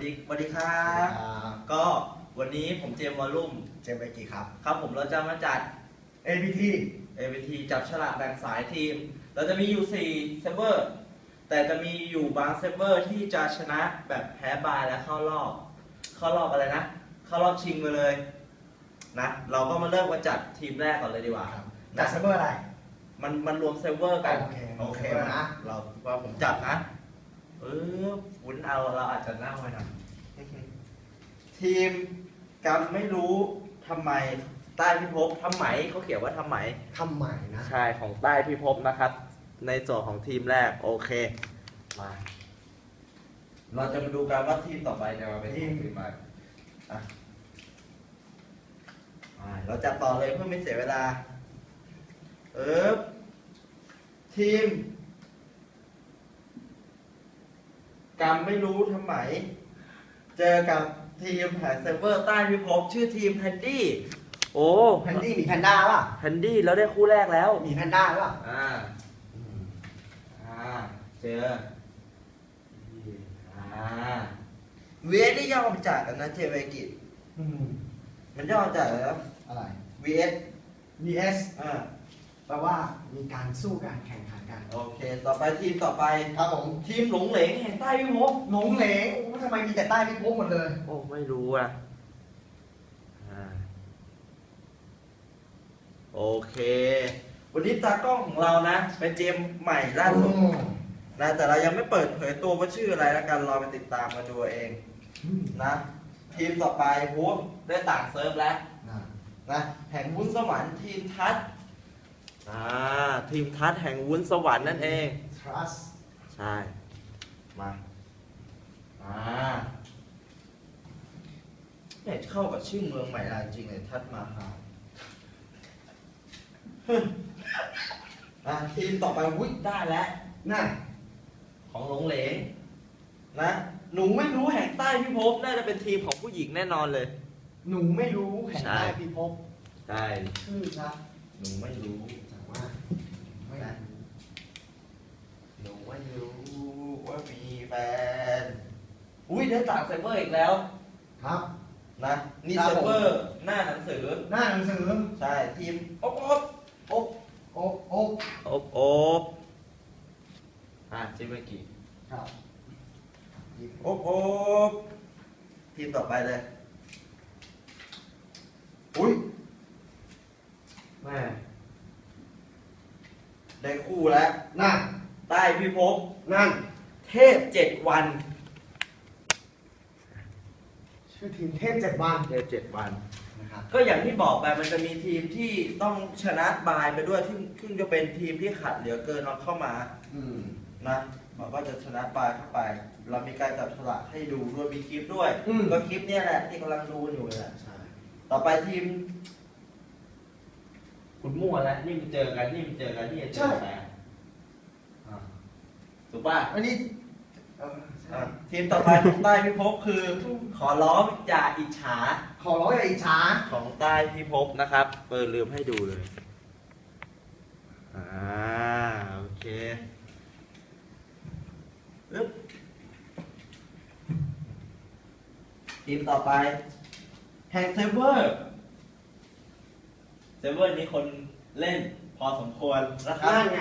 สวัสดีสวัสดีครับก็วันนี้ผมเจมส์วอลลุ่ม เจมส์ไปกี่ครับ ครับผมเราจะมาจัด APT AVT จับฉลากแบ่งสายทีม เราจะมีอยู่4เซฟเวอร์ แต่จะมีอยู่บางเซฟเวอร์ที่จะชนะแบบแพ้บายและเข้ารอบ เข้ารอบอะไรนะ เข้ารอบชิงไปเลยนะ เราก็มาเริ่มกันจัดทีมแรกก่อนเลยดีกว่าจากเซิร์ฟเวอร์อะไร มันมันรวมเซฟเวอร์กัน โอเค โอเคโอเคนะนะ เราว่าผมจับนะ เออวุ้นเอาเราอาจจะเน่าไปหน่อยทีมกันไม่รู้ทำไมใต้พิภพทำไหมเขาเขียนว่าทำไหมทำใหม่นะใช่ของใต้พิภพนะครับ ในส่วนของทีมแรกโอเค มา เราจะมาดูกันว่าทีมต่อไปจะมาเป็นทีมใหม่อะอ่าเราจับต่อเลยเพื่อไม่เสียเวลา เออทีม กรรมไม่รู้ทำไม เจอกับทีมแผนเซิร์ฟเวอร์ใต้พิภพชื่อทีมแพนดี้ โอ้แพนดี้มีแพนด้าป่ะแพนดี้เราได้คู่แรกแล้ว มีแพนด้าป่ะอ่า อ่า เจอ อ่า เวสได้ย่อมาจากกันนะเจเวกิจอืมมันย่อมาจากอะไรนะ อะไร VS VS อ่า แปลว่ามีการสู้กันแข่งขันกัน โอเค ต่อไปทีมต่อไป ครับผมทีมหลงเหลงแห่งใต้พิภพหลงเหลงโอ้ทำไมมีแต่ใต้พิภพหมดเลยโอ้ไม่รู้อะอ่าโอเค วันนี้ตากล้องของเรานะ เป็นเจมใหม่ล่าสุดนะแต่เรายังไม่เปิดเผยตัวว่าชื่ออะไรแล้วกันรอไปติดตามกันดูเองอืมนะ ทีมต่อไปฮูดได้ต่างเซิร์ฟแล้วนะนะแห่งวุ้นสวรรค์ทีมทัศน์ อ่าทีมทัศน์แห่งวุ้นสวรรค์นั่นเอง trust ใช่ มา อ่าเนี่ยเข้ากับชื่อเมืองใหม่ลายจริงเลยทัศน์มาฮาอะทีมต่อไปวุ้ยได้แล้วนั่นของหลงเหลงนะ หนูไม่รู้แห่งใต้พิภพน่าจะเป็นทีมของผู้หญิงแน่นอนเลย หนูไม่รู้แห่งใช่ใต้พิภพ ใช่ ชื่อครับ หนูไม่รู้แต่ว่าไม่รู้หนูไม่รู้ว่ามีแฟน อุ้ยได้ต่างเซิร์ฟเวอร์อีกแล้ว ครับ นะนี่ครับเซิร์ฟเวอร์หน้าหนังสือ หน้าหนังสือใช่ทีมโอ๊บโอ๊บโอ๊บโอ๊บโอ๊บโอ๊บโอ๊บอะจิมเมอกี้ครับโอ๊บโอ๊บทีมต่อไปเลย อุ้ย แม่ได้คู่แล้ว นั่นใต้พิภพนั่น เทพเจ็ดวัน ชื่อทีมเทพเจ็ดวันเทพเจ็ดวันนะครับก็อย่างที่บอกไปมันจะมีทีมที่ต้องชนะบายไปด้วยที่ซึ่งจะเป็นทีมที่ขัดเหลือเกินเอาเข้ามาอืมนะบอกว่าจะชนะบายเข้าไป เรามีการจับฉลากให้ดูด้วยมีคลิปด้วย อืม ก็คลิปเนี้ยแหละที่กำลังดูอยู่นี่แหละ ใช่ ต่อไปทีม คุณมั่วแล้วนี่มันเจอกันนี่มันเจอกันนี่จะเจอกันอะถูกป่ะอันนี้เออใช่อะทีมต่อไปของใต้พิภพคือ ขอร้องอย่าอิจฉาขอร้องอย่าอิจฉาของใต้พิภพนะครับเปิดลืมให้ดูเลยอ่าโอเคอึ๊บทีมต่อไปแห่งเซิร์ฟเวอร์ เซิร์ฟเวอร์นี้คนเล่นพอสมควรนะครับ นั่นไง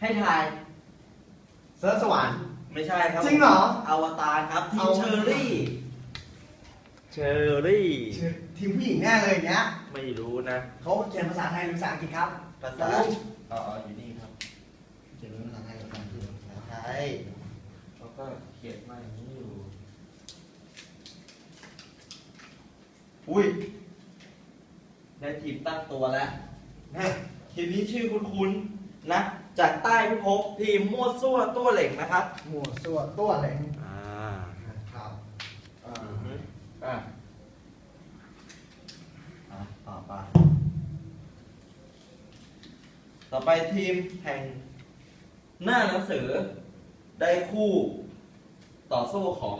ให้ทาย เซิร์ฟสวรรค์ ไม่ใช่ครับจริงเหรออวตารครับทีมอวตารเชอรี่ เชอรี่ ชื่อทีมผู้หญิงแน่เลยอย่างเงี้ยไม่รู้นะ เขาเขียนภาษาไทยหรือภาษาอังกฤษครับภาษาอ๋ออ๋ออยู่นี่ครับเขียนเป็นภาษาไทยหรือภาษาอังกฤษภาษาไทยเขาก็เขียนมาอย่างนี้อยู่ อุ้ย ได้ทีมตั้งตัวแล้วนะทีมนี้ชื่อคุ้นๆนะจากใต้พิภพทีมมั่วซั่วตัวเหล็กนะครับหมวดส่วนตัวเหลงอ่าครับอ่าอ่าอะต่อไป ต่อไปทีมแห่งหน้าหนังสือได้คู่ต่อสู้ของ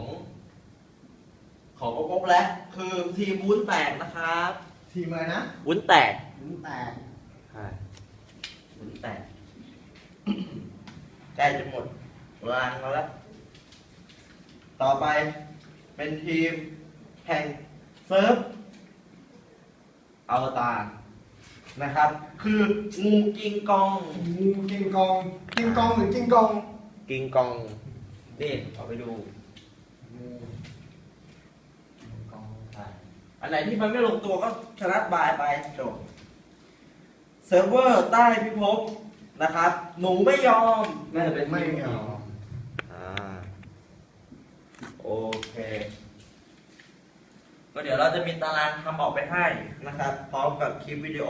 ของโอ๊กและ คือทีมวุ้นแตกนะครับ ทีมอะไรนะวุ้นแตกวุ้นแตกใช่วุ้นแตกใกล้จะหมดรางแล้วละต่อไปเป็นทีมแห่งเซิร์ฟอวตารนะครับ คืองูกิงกอง งูกิงกอง กิงกองหรือกิงกองกิงกองนี่เอาไปดูงูกิงกอง อันไหนที่มันไม่ลงตัวก็ชนะบายไปจบเซิร์ฟเวอร์ใต้พิภพนะครับ หนูไม่ยอม น่าจะเป็นไม่ทีเอาอ่าโอเค ก็เดี๋ยวเราจะมีตารางทำออกไปให้นะครับ พร้อมกับคลิปวิดีโอ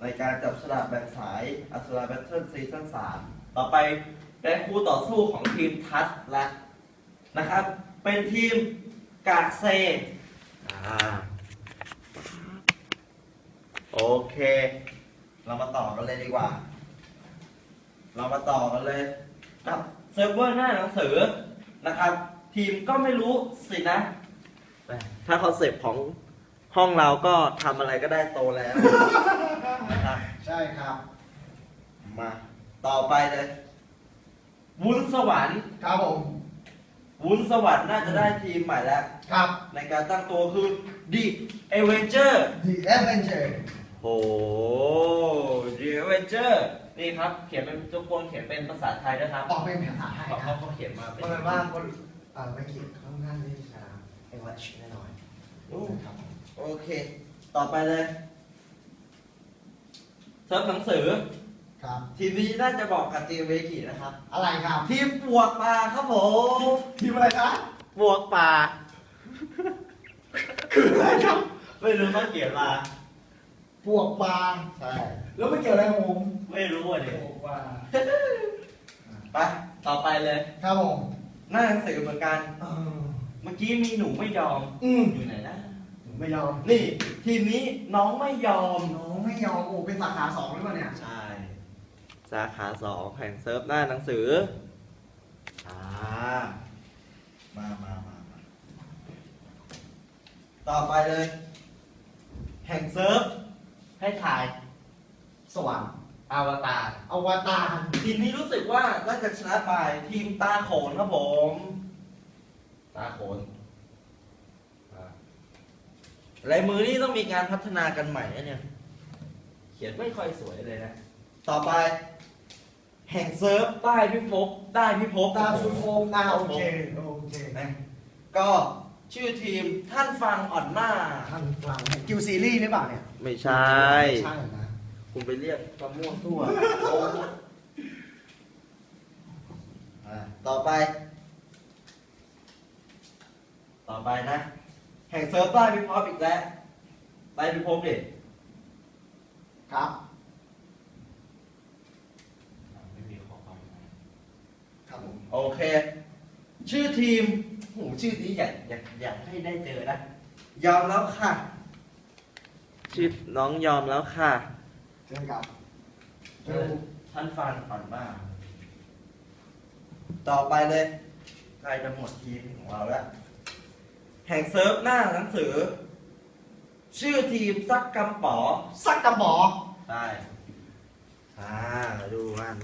ในการจับฉลากแบ่งสายอัศราแบทเทิลซีซั่น3ต่อไปเป็นคู่ต่อสู้ของทีมทัสและนะครับ เป็นทีมกากเซอ่า โอเค เรามาต่อกันเลยดีกว่า เรามาต่อกันเลยกับเซิร์ฟเวอร์หน้าหนังสือนะครับ ทีมก็ไม่รู้สินะ ถ้าคอนเซปต์ของห้องเราก็ทำอะไรก็ได้โตแล้วนะครับใช่ครับ มา ต่อไปเลยวุ้นสวรรค์ครับผม วุ้นสวรรค์น่าจะได้ทีมใหม่แล้ว ครับ ในการตั้งตัวคือ The Avenger The Avenger โอ้ The Avenger นี่ครับ เขียนเป็นทุกคนเขียนเป็นภาษาไทยด้วยครับออกเป็นภาษาไทยเพราะคเขารับเขาเขียนมาเป็นเพราะฉะนั้นว่าคนเอ่อไม่คิดค่อนข้างที่จะเอวัชแน่นอนอู้ครับโอเค ต่อไปเลยเซิร์ฟหนังสือ ครับ ทีมนี้น่าจะบอกกับทีมเวกินะครับ อะไรครับทีมปวกปลาครับผมทีมอะไรนะปวกปลาคืออะไรครับ ไม่รู้เขาเขียนมาพวกปลาใช่แล้วไม่เกี่ยวอะไรกับผมไม่รู้อะพเด็วกปลาไปต่อไปเลย ครับผมหน้าหนังสือเหมือนกัน เออเมื่อกี้มีหนูไม่ยอม อืมอยู่ไหนนะ ไม่ยอมนี่ ทีมนี้น้องไม่ยอม น้องไม่ยอมโอ้เป็นสาขาสองหรือเปล่าเนี่ย ใช่ สาขาสองแห่งเซิร์ฟหน้าหนังสือ อ่ามามามามาต่อไปเลย แห่งเซิร์ฟ ให้ถ่าย สว่างอวตารอวตารทีมนี้รู้สึกว่าน่าจะชนะไปทีมตาโขนครับผม ตาโขนอ่าลายมือนี่ต้องมีการพัฒนากันใหม่นะเนี่ย เขียนไม่ค่อยสวยเลยนะ ต่อไป แห่งเซิร์ฟใต้พิภพใต้พิภพตาฟุตโฟมนาโอเคโอเคนะก็ชื่อทีมท่านฟังอ่อนหน้า ท่านฟังกิวซีรีส์หรือเปล่าเนี่ยไม่ใช่ ใช่นะคุณไปเรียกกระม่วงตัวอ่าต่อไป ต่อไปนะ แห่งเซิร์ฟใต้พิภพอีกแล้วใต้พิภพเด็ดครับ ไม่มีข้อความ ครับผม โอเค ชื่อทีมโหชื่อนี้อยากอยากอยากให้ได้เจอนะ ยอมแล้วค่ะ ชื่อน้องยอมแล้วค่ะ เจอกับเจอท่านฟันอ่อนมาก ต่อไปเลยใกล้จะหมดทีมของเราแล้ว แห่งเซิร์ฟหน้าหนังสือ ชื่อทีมซักกำป๋อซักกระบอกใช่อ่ามาดูกัน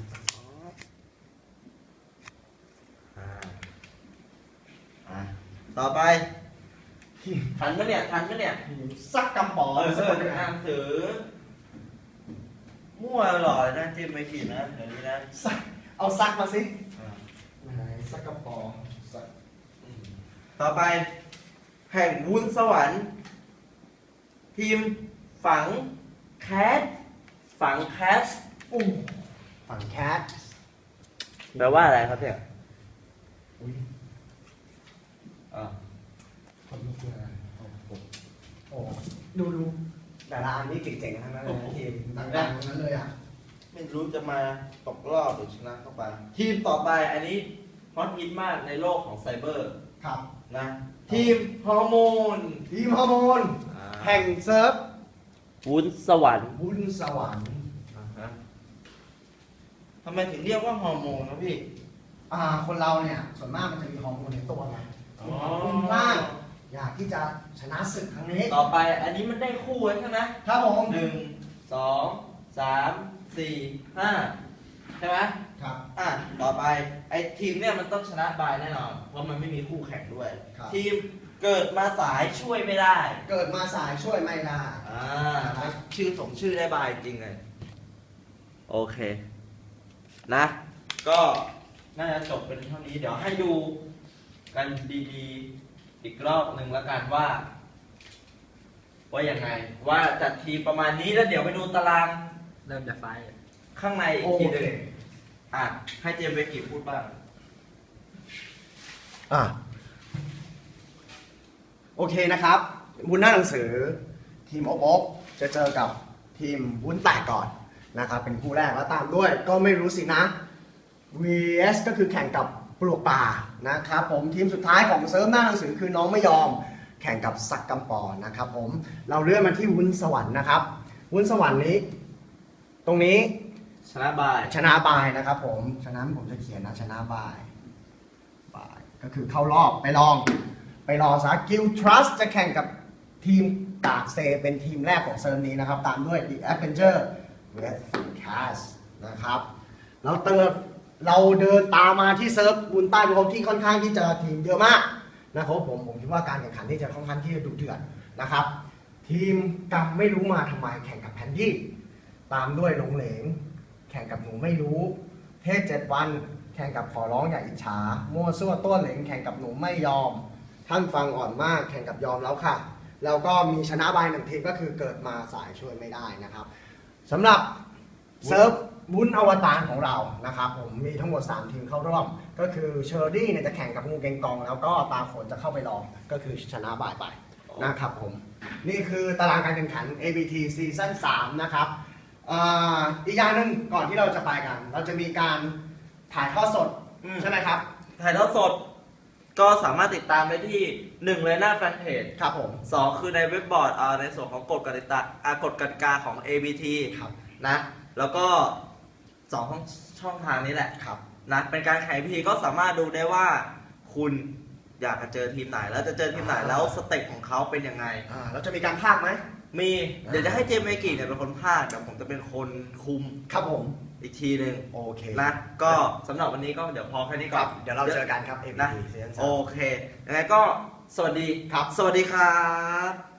อ่าอ่า ต่อไป ทันไหมเนี่ย ทันไหมเนี่ย ซักกระบอกเออเออเป็นหนังสือ มั่วหล่อเลยนะจิ้มไม่ผิดนะเดี๋ยวนี้นะซักเอาซักมาสิอ่าไหนซักกระบอกซักต่อไป แห่งวุ้นสวรรค์ ทีมฝังแคสฝังแคสอู้ฝั่งแคทแปลว่าอะไรครับเนี่ย อุ้ย อ่าคนลุกเลยโอ้โหโอ้ดูดูแต่ละอันนี่เจ๋งๆทั้งนั้นเลยนะทีมดังๆทั้งนั้นเลยอะ ไม่รู้จะมาตกรอบหรือชนะเข้าไป ทีมต่อไปอันนี้ฮอตฮิตมากในโลกของไซเบอร์ครับ นะทีมฮอร์โมนทีมฮอร์โมน แห่งเซิร์ฟวุ้นสวรรค์บุญสวรรค์ทำไมถึงเรียกว่าฮอร์โมนครับพี่ อ่า คนเราเนี่ย ส่วนมากมันจะมีฮอร์โมนในตัวไง อ๋อคุ้มมากอยากที่จะชนะศึกครั้งนี้ต่อไปอันนี้มันได้คู่ไว้ใช่ไหมครับผมหนึ่งสองสามสี่ห้าใช่ไหมครับอะต่อไปไอ้ทีมเนี่ยมันต้องชนะบายแน่นอน เพราะมันไม่มีคู่แข่งด้วย ครับ ทีมเกิดมาสายช่วยไม่ได้เกิดมาสายช่วยไม่ได้อ่าชื่อสมชื่อได้บายจริงเลยโอเค นะ ก็น่าจะจบเป็นเท่านี้เดี๋ยวให้ดู กันดีๆอีกรอบหนึ่งแล้วกันว่า ว่ายังไง ว่าจัดทีมประมาณนี้แล้วเดี๋ยวไปดูตารางเริ่มจากไฟข้างในอีโอกทีหเคนึงอะให้เจมส์เบกิพูดบ้าง อะโอเคนะครับวุ้นหน้าหนังสือ ทีมโอ๊กจะเจอกับทีมวุ้นแตกก่อนนะครับเป็นคู่แรกแล้วตามด้วย ก็ไม่รู้สินะ vs ก็คือแข่งกับ ปลวกป่านะครับผมทีมสุดท้ายของเซิร์ฟหน้าหนังสือคือน้องไม่ยอมแข่งกับสักกำปอนะครับผมเราเลื่อนมาที่วุ้นสวรรค์นะครับ วุ้นสวรรค์นี้ ตรงนี้ชนะบายชนะบายนะครับ ผมฉะนั้นผมจะเขียนนะชนะบายบาย ก็คือเข้ารอบไปลอง ไปลองซะกิลทรัสจะแข่งกับทีมกากเซเป็นทีมแรกของเซิร์ฟนี้นะครับ ตามด้วย The Adventure with Cast นะครับเราเติม เราเดินตามมาที่เซิร์ฟบุญใต้ภูเขาที่ค่อนข้างที่จะทีมเยอะมากนะครับผมผมคิดว่าการแข่งขันที่จะค่อนข้างที่จะดุเดือดนะครับ ทีมกำไม่รู้มาทำไมแข่งกับแพนดี้ตามด้วยหลงเหลง แข่งกับหนูไม่รู้ เทศเจ็ดวัน แข่งกับขอร้องอย่าอิจฉามั่วซั่วต้นเหลงแข่งกับหนูไม่ยอม ท่านฟังอ่อนมากแข่งกับยอมแล้วค่ะ แล้วก็มีชนะบายหนึ่งทีมก็คือเกิดมาสายช่วยไม่ได้นะครับสำหรับเซิร์ฟ บุญอวตารของเรานะครับผมมีทั้งหมด 3 ทีมเข้าร่วม ก็คือเชอร์รี่เนี่ยจะแข่งกับงูเกงกอง แล้วก็ตาโขนจะเข้าไปรองก็คือชนะบายไปนะครับผม นี่คือตารางการแข่งขัน ABT ซีซั่น3นะครับอ่าอีกอย่างหนึ่งก่อนที่เราจะไปกัน เราจะมีการถ่ายทอดสดอืม ใช่ไหมครับ ถ่ายทอดสดก็สามารถติดตามได้ที่หนึ่งเลยหน้าแฟนเพจครับผม สองคือในเว็บบอร์ดอ่าในส่วนของกฎกติกาอ่ากฎกติกาของ ABT ครับ นะ แล้วก็ สองช่องช่องทางนี้แหละครับนะเป็นการแข่งพีก็สามารถดูได้ว่าคุณอยากจะเจอทีมไหน แล้วจะเจอทีมไหนอ่าแล้วสเต็ปของเขาเป็นยังไง อ่าเราจะมีการพากย์ไหม มีเดี๋ยวจะให้เจมส์เมกิเนี่ยเป็นคนพากย์แต่ผมจะเป็นคนคุมครับผม อีกทีหนึ่งโอเคนะก็สำหรับวันนี้ก็เดี๋ยวพอแค่นี้คก่อรัน บ เดี๋ยวเราเจอกันครับนะ ABT ซีซั่นโอเคยังไงก็สวัสดีครับ สวัสดีครับ